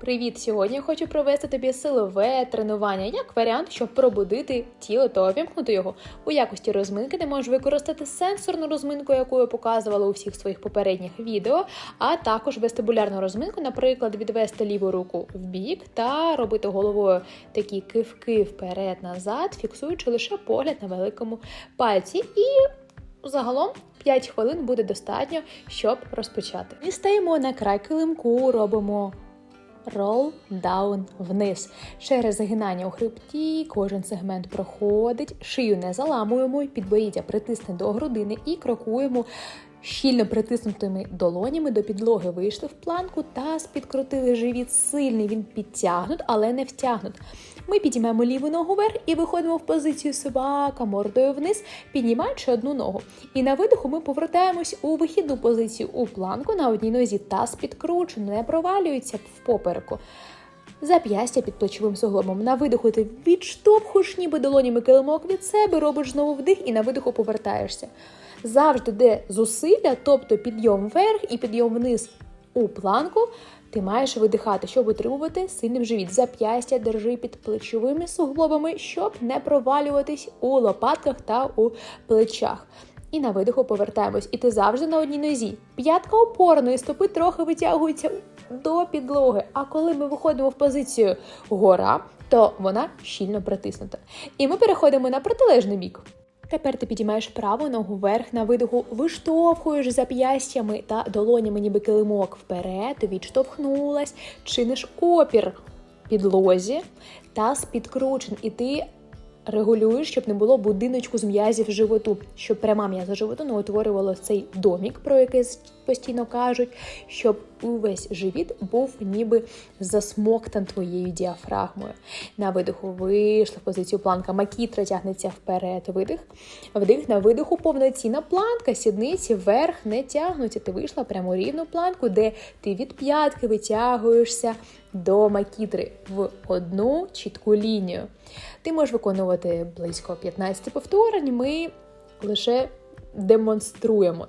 Привіт! Сьогодні я хочу провести тобі силове тренування як варіант, щоб пробудити тіло та увімкнути його. У якості розминки ти можеш використати сенсорну розминку, яку я показувала у всіх своїх попередніх відео, а також вестибулярну розминку, наприклад, відвести ліву руку в бік та робити головою такі кивки вперед-назад, фіксуючи лише погляд на великому пальці. І Загалом 5 хвилин буде достатньо, щоб розпочати. І стаємо на край килимку, робимо рол даун вниз. Через загинання у хребті кожен сегмент проходить, шию не заламуємо, підборіддя притисне до грудини і крокуємо. Щільно притиснутими долонями до підлоги вийшли в планку та підкрутили живіт сильний. Він підтягнут, але не втягнут. Ми підіймаємо ліву ногу вверх і виходимо в позицію собака мордою вниз, піднімаючи одну ногу. І на видиху ми повертаємось у вихідну позицію у планку на одній нозі. Таз підкручено, не провалюється в попереку. Зап'ястя під плечовим суглобом. На видиху ти відштовхуєш ніби долонями килимок від себе, робиш знову вдих і на видиху повертаєшся. Завжди де зусилля, тобто підйом вверх і підйом вниз у планку, ти маєш видихати, щоб утримувати сильним живіт. Зап'ястя держи під плечовими суглобами, щоб не провалюватись у лопатках та у плечах. І на видиху повертаємось. І ти завжди на одній нозі. П'ятка опорної стопи трохи витягується до підлоги. А коли ми виходимо в позицію гора, то вона щільно притиснута. І ми переходимо на протилежний бік. Тепер ти підіймаєш праву ногу вверх на видиху, виштовхуєш зап'ястями та долонями, ніби килимок вперед, відштовхнулась, чиниш опір підлозі, таз підкручен, і ти регулюєш, щоб не було будиночку з м'язів животу, щоб пряма м'яза животу не утворювала цей домік, про який постійно кажуть, щоб увесь живіт був ніби засмоктан твоєю діафрагмою. На видиху вийшла в позицію планка, макітра тягнеться вперед. Видих. Вдих на видиху повноцінна планка, сідниці вверх не тягнуться. Ти вийшла прямо рівну планку, де ти від п'ятки витягуєшся до макітри в одну чітку лінію. Ти можеш виконувати близько 15 повторень. Ми лише демонструємо.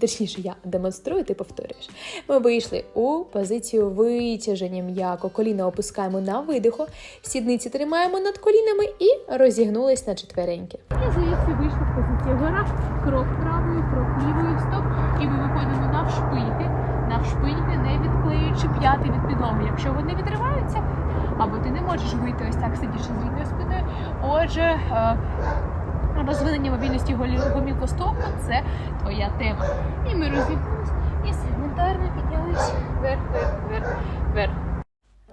Точніше, я демонструю, ти повторюєш. Ми вийшли у позицію витяження м'яко. Коліна опускаємо на видиху, сідниці тримаємо над колінами і розігнулись на четвереньки. Звідси вийшли в позицію гора, крок правою, крок лівою, стоп. І ми виходимо навшпиньки, навшпиньки, не відклеюючи п'яти від підлоги. Якщо вони відриваються, або ти не можеш вийти ось так, сидячи з рівною спиною. Отже, е, розвинення мобільності гомілкостопу – це твоя тема. І ми розігнулись і сегментарно піднялись вверх, вверх, вверх, вверх.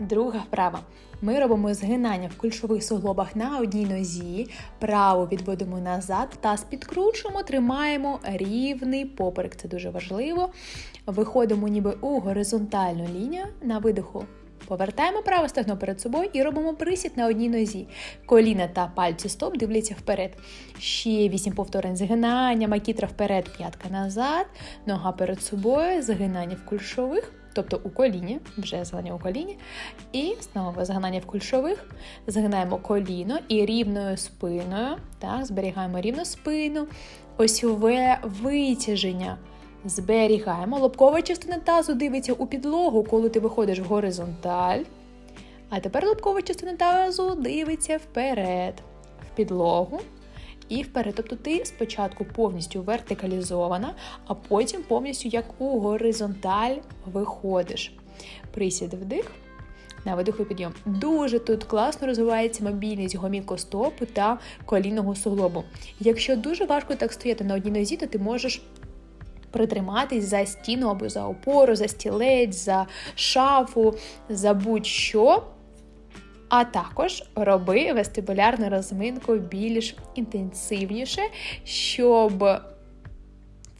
Друга вправа. Ми робимо згинання в кульшових суглобах на одній нозі, праву відводимо назад, таз підкручуємо, тримаємо рівний поперек. Це дуже важливо. Виходимо ніби у горизонтальну лінію на видиху. Повертаємо праве стегно перед собою і робимо присід на одній нозі. Коліна та пальці стоп дивляться вперед. Ще вісім повторень згинання, макітра вперед, п'ятка назад, нога перед собою, згинання в кульшових, тобто у коліні, вже згинання у коліні. І знову згинання в кульшових, згинаємо коліно і рівною спиною. Так, зберігаємо рівну спину, осьове витяження. Зберігаємо. Лобкова частина тазу дивиться у підлогу, коли ти виходиш в горизонталь. А тепер лобкова частина тазу дивиться вперед, в підлогу і вперед. Тобто ти спочатку повністю вертикалізована, а потім повністю як у горизонталь виходиш. Присід вдих. На видиху підйом. Дуже тут класно розвивається мобільність гомілкостопу та колінного суглобу. Якщо дуже важко так стояти на одній нозі, то ти можеш притриматись за стіну або за опору, за стілець, за шафу, за будь-що. А також роби вестибулярну розминку більш інтенсивніше, щоб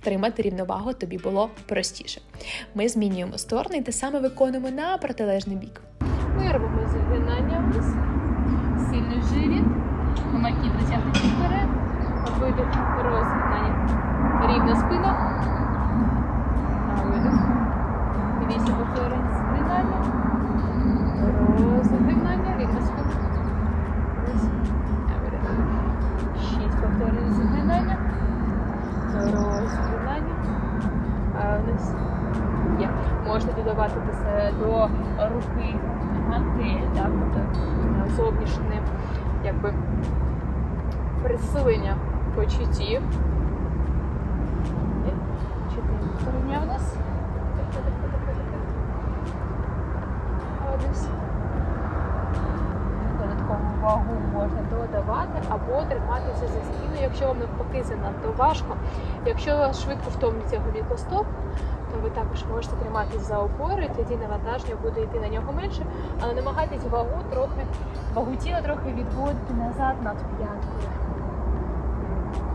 втримати рівновагу тобі було простіше. Ми змінюємо сторони і те саме виконуємо на протилежний бік. Ми робимо згинання вниз, сильний живіт, макітра тягнеться вперед, видих, розгинання. Рівна спина. На. Вісім повторень згинання. Розгинання, рівна спина. На. Шість повторень згинання. Розгинання. Вниз. Є. Можна додавати до се- до рук гантель, так, тобто е, зовнішнє якби присилення почуттів. Вагу можна додавати або триматися за стіну, якщо вам навпаки занадто важко. Якщо у вас швидко втомлюється гомілкостоп, то ви також можете триматися за опори, тоді навантаження буде йти на нього менше, але намагайтесь вагу трохи, вагу тіла трохи відводити назад над п'яткою.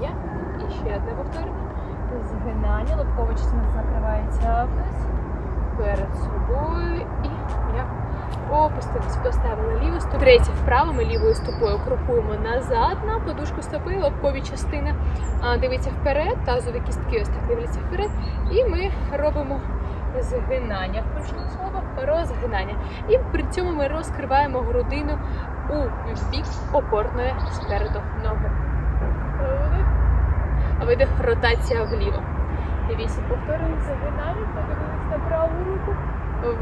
Є. І ще одне повторення. Згинання, лобкова частина закривається вниз, перед собою і я опустились, поставили ліву стопу. Третє вправо ми лівою стопою крокуємо назад на подушку стопи, лобкові частини дивиться вперед, тазові кістки ось так дивляться вперед. І ми робимо згинання, включено слово, розгинання. І при цьому ми розкриваємо грудину у бік опорної спереду ноги. Вдих. Видих, ротація вліво. Вісім повторень загинання, подивились на праву руку.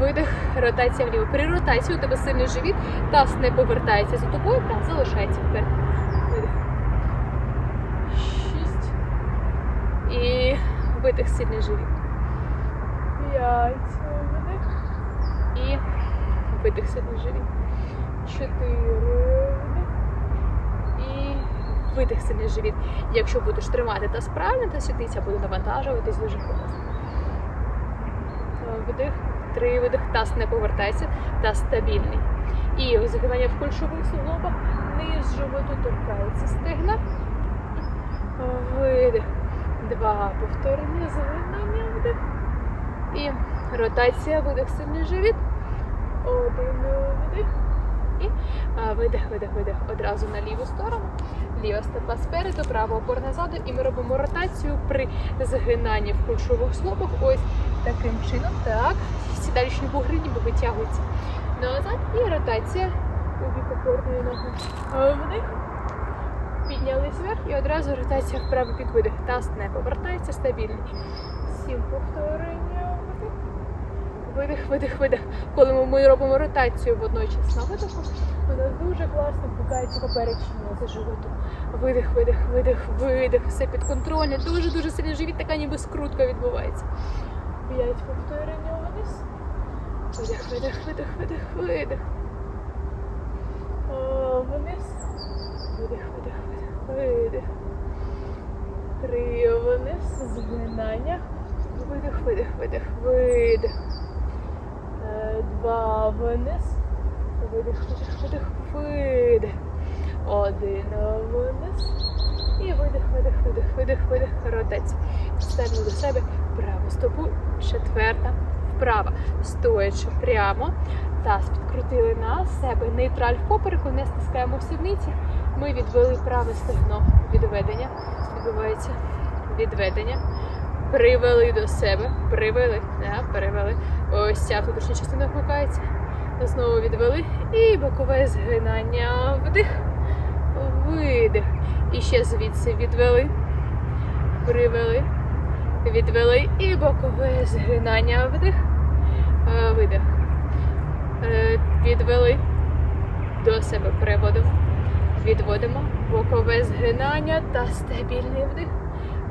Видих, ротація вліво. При ротації у тебе сильний живіт, таз не повертається за тобою, та залишається вперед. Видих. Шість. І видих, сильний живіт. П'ять. Видих. І видих, сильний живіт. Чотири. Видих. Сильний живіт. Якщо будеш тримати та правильно, то сідиця буде навантажуватись дуже класно. Е, Вдих, три видих, таз не повертається, таз стабільний. І загинання в кульшових суглобах, низ животу торкається стегна. Видих. Два повторення, загинання, вдих. І ротація, видих, сильний живіт. Один вдих. І видих, видих, видих. Одразу на ліву сторону. Ліва стопа спереду, права опор назаду. І ми робимо ротацію при згинанні в кульшових слопах. Ось таким чином. Так. Сідалічні бугри ніби витягуються назад. І ротація у бік опорної ноги. Вдих. Піднялись вверх і одразу ротація вправо під видих. Таз не повертається стабільний. Сім повторення. Вдих. Видих, видих, видих. Коли ми- робимо ротацію водночас на видиху, нас дуже класно вмикається поперечні м'язи животу. Видих, видих, видих, видих. Все під контролем. Дуже дуже сильний живіт, така ніби скрутка відбувається. П'ять повторення вниз. Видих, видих, видих, видих, видих. Вниз. Видих, видих, видих, видих. Три вниз. Згинання. Видих, видих, видих, видих. Два вниз. Видих, видих, видих, видих. Один вниз. І видих, видих, видих, видих, видих. Ротація. Ставимо до себе праву стопу. Четверта. Вправа. Стоячи прямо. Таз підкрутили на себе. Нейтраль в попереку, не стискаємо в сідниці. Ми відвели праве стегно. Відведення. Відбувається. Відведення. Привели до себе. Привели. Да, перевели. Ось ця внутрішня частина вмикається. Знову відвели. І бокове згинання. Вдих. Видих. І ще звідси відвели. Привели. Відвели. І бокове згинання. Вдих. Е, Видих. Е, Відвели. До себе приводимо. Відводимо. Бокове згинання та стабільний вдих.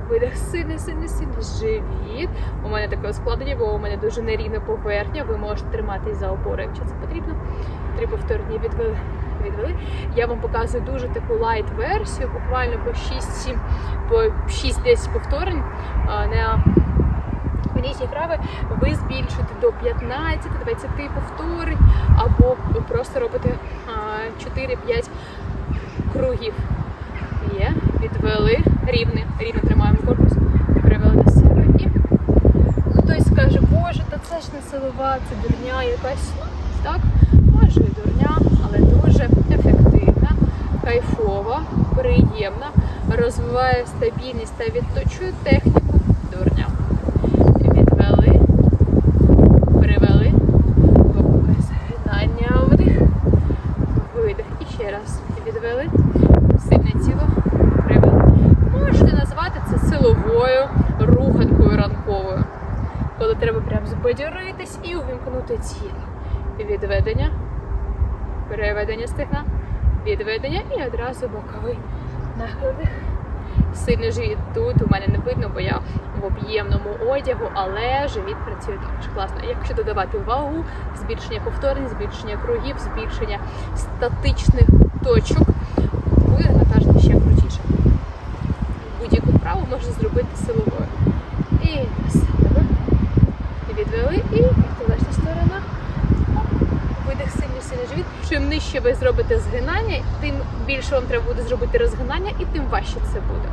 Видих сильний, сильний, сильний живіт. У мене таке складення, бо у мене дуже нерівна поверхня. Ви можете триматись за опору, якщо це потрібно. Три повторні відвели. відвели. Я вам показую дуже таку лайт версію, буквально по 6-7, по 6-10 повторень. На різні вправи ви збільшуєте до 15-20 повторень, або просто робите 4-5 кругів. Є, відвели рівне, рівно тримаємо корпус, привели до себе. І хтось скаже, боже, та це ж не силова, це дурня якась. Ну, так, і дурня, але дуже ефективна, кайфова, приємна, розвиває стабільність та відточує техніку дурня. Відвели, привели, згинання, вдих, видих. І ще раз відвели сильне тіло привели. Можете назвати це силовою треба прям збадьоритись і увімкнути тіло. відведення, переведення стегна, відведення і одразу боковий нахил. Сильний живіт тут у мене не видно, бо я в об'ємному одягу, але живіт працює також класно. Якщо додавати вагу, збільшення повторень, збільшення кругів, збільшення статичних точок, буде навантаження ще крутіше. Будь-яку вправу можна зробити силовою. І на себе. І відвели, і протилежна сторона. Видих сильний сильний живіт. Чим нижче ви зробите згинання, тим більше вам треба буде зробити розгинання, і тим важче це буде.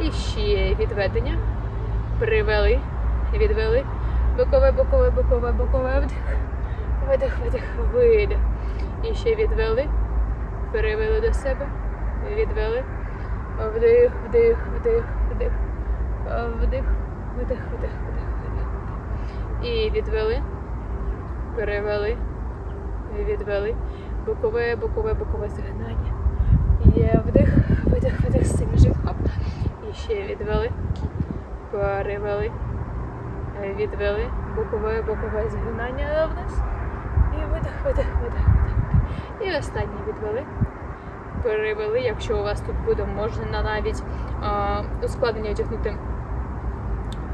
І ще відведення. Привели, відвели. Бокове, бокове, бокове, бокове. Вдих. Видих, видих, видих. І ще відвели. Перевели до себе. Відвели. Вдих, вдих, вдих, вдих. Вдих, видих, видих, видих, видих. І відвели. Перевели. Відвели. Бокове, бокове, бокове згинання. Є вдих, видих, видих, сильний живіт. І ще відвели. Перевели. Відвели. Бокове, бокове згинання вниз. І видих, видих, видих, видих. І останнє відвели. Перевели. Якщо у вас тут буде, можна навіть а, ускладнення одягнути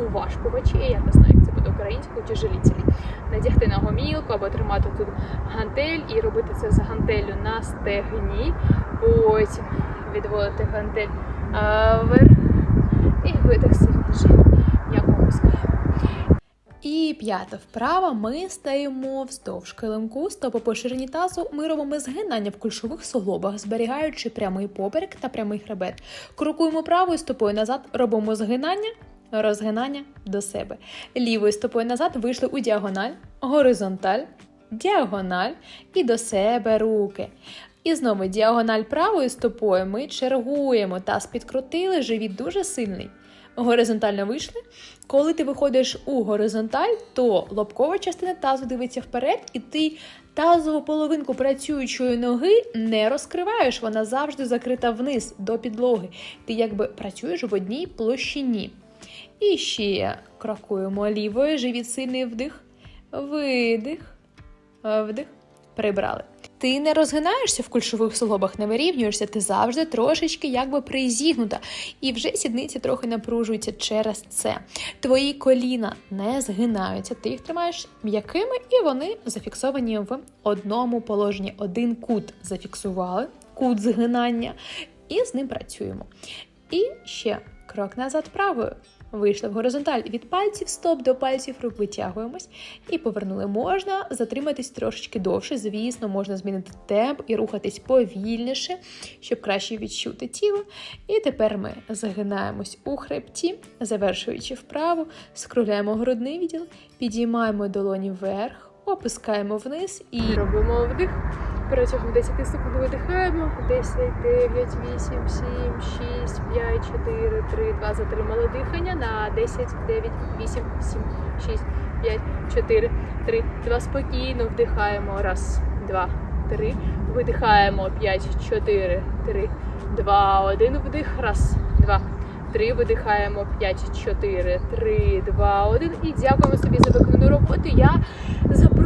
уважкувачі. Я не знаю, українською чи жалітелі. Надягти на гомілку або тримати тут гантель і робити це з гантелю на стегні. Потім відводити гантель вверх і видих живіт. Як. І п'ята вправа. Ми стаємо вздовж килимку, стопи по тазу. Ми робимо згинання в кульшових суглобах, зберігаючи прямий поперек та прямий хребет. Крокуємо правою стопою назад, робимо згинання, розгинання до себе. Лівою стопою назад вийшли у діагональ, горизонталь, діагональ і до себе руки. І знову діагональ правою стопою ми чергуємо. Таз підкрутили, живіт дуже сильний. Горизонтально вийшли. Коли ти виходиш у горизонталь, то лобкова частина тазу дивиться вперед, і ти тазову половинку працюючої ноги не розкриваєш, вона завжди закрита вниз до підлоги. Ти якби працюєш в одній площині. І ще крокуємо лівою, живіт сильний вдих, видих, вдих, прибрали. Ти не розгинаєшся в кульшових суглобах, не вирівнюєшся, ти завжди трошечки якби призігнута, і вже сідниці трохи напружуються через це. Твої коліна не згинаються, ти їх тримаєш м'якими, і вони зафіксовані в одному положенні. Один кут зафіксували, кут згинання, і з ним працюємо. І ще крок назад правою. Вийшли в горизонталь від пальців стоп до пальців рук витягуємось і повернули. Можна затриматись трошечки довше. Звісно, можна змінити темп і рухатись повільніше, щоб краще відчути тіло. І тепер ми загинаємось у хребті, завершуючи вправу, скругляємо грудний відділ, підіймаємо долоні вверх, опускаємо вниз і Робимо вдих. Протягом 10 секунд видихаємо. 10, 9, 8, 7, 6, 5, 4, 3, 2. Затримали дихання на 10, 9, 8, 7, 6, 5, 4, 3, 2. Спокійно вдихаємо. Раз, два, три. Видихаємо. 5, 4, 3, 2, 1. Вдих. Раз, два, три. Видихаємо. 5, 4, 3, 2, 1. І дякуємо собі за виконану роботу. Я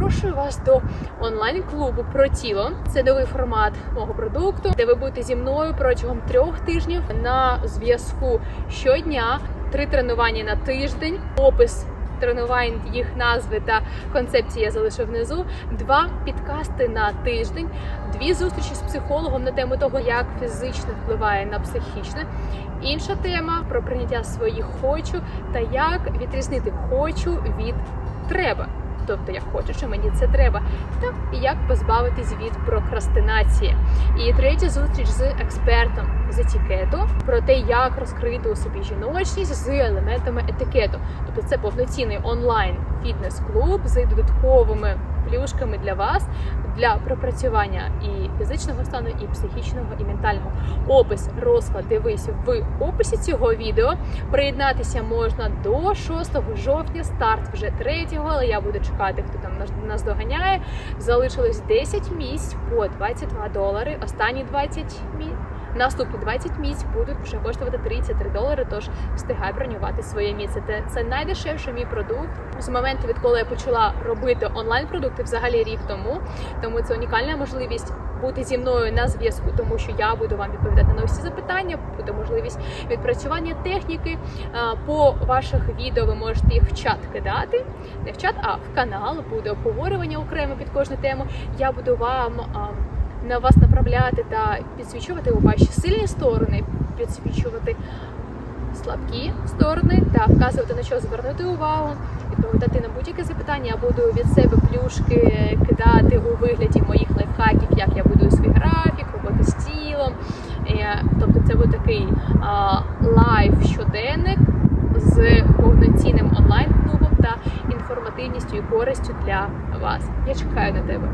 запрошую вас до онлайн-клубу про тіло. Це новий формат мого продукту, де ви будете зі мною протягом трьох тижнів на зв'язку щодня. Три тренування на тиждень, опис тренувань, їх назви та концепції я залишу внизу. Два підкасти на тиждень, дві зустрічі з психологом на тему того, як фізичне впливає на психічне. Інша тема про прийняття своїх хочу та як відрізнити хочу від треба. Тобто я хочу, що мені це треба, та як позбавитись від прокрастинації. І третя зустріч з експертом з етикету про те, як розкрити у собі жіночність з елементами етикету. Тобто це повноцінний онлайн фітнес-клуб з додатковими плюшками для вас для пропрацювання і фізичного стану, і психічного, і ментального. Опис, розклад дивись в описі цього відео. Приєднатися можна до 6 жовтня, старт вже 3, але я буду чекати, хто там нас- доганяє. Залишилось 10 місць по 22 долари. Останні 20 місць. Наступні 20 місць будуть вже коштувати 33 долари. Тож встигай бронювати своє місце. Це, це найдешевший мій продукт з моменту, відколи я почала робити онлайн продукти, взагалі рік тому. Тому це унікальна можливість бути зі мною на зв'язку, тому що я буду вам відповідати на усі запитання. Буде можливість відпрацювання техніки. По ваших відео ви можете їх в чат кидати, не в чат, а в канал. Буде обговорювання окремо під кожну тему. Я буду вам на вас направляти та підсвічувати у ваші сильні сторони, підсвічувати слабкі сторони та вказувати на що звернути увагу, відповідати на будь-які запитання. Я буду від себе плюшки кидати у вигляді моїх лайфхаків, як я будую свій графік, роботи з тілом. Е, Тобто це буде такий а, лайф щоденник з повноцінним онлайн клубом та інформативністю і користю для вас. Я чекаю на тебе.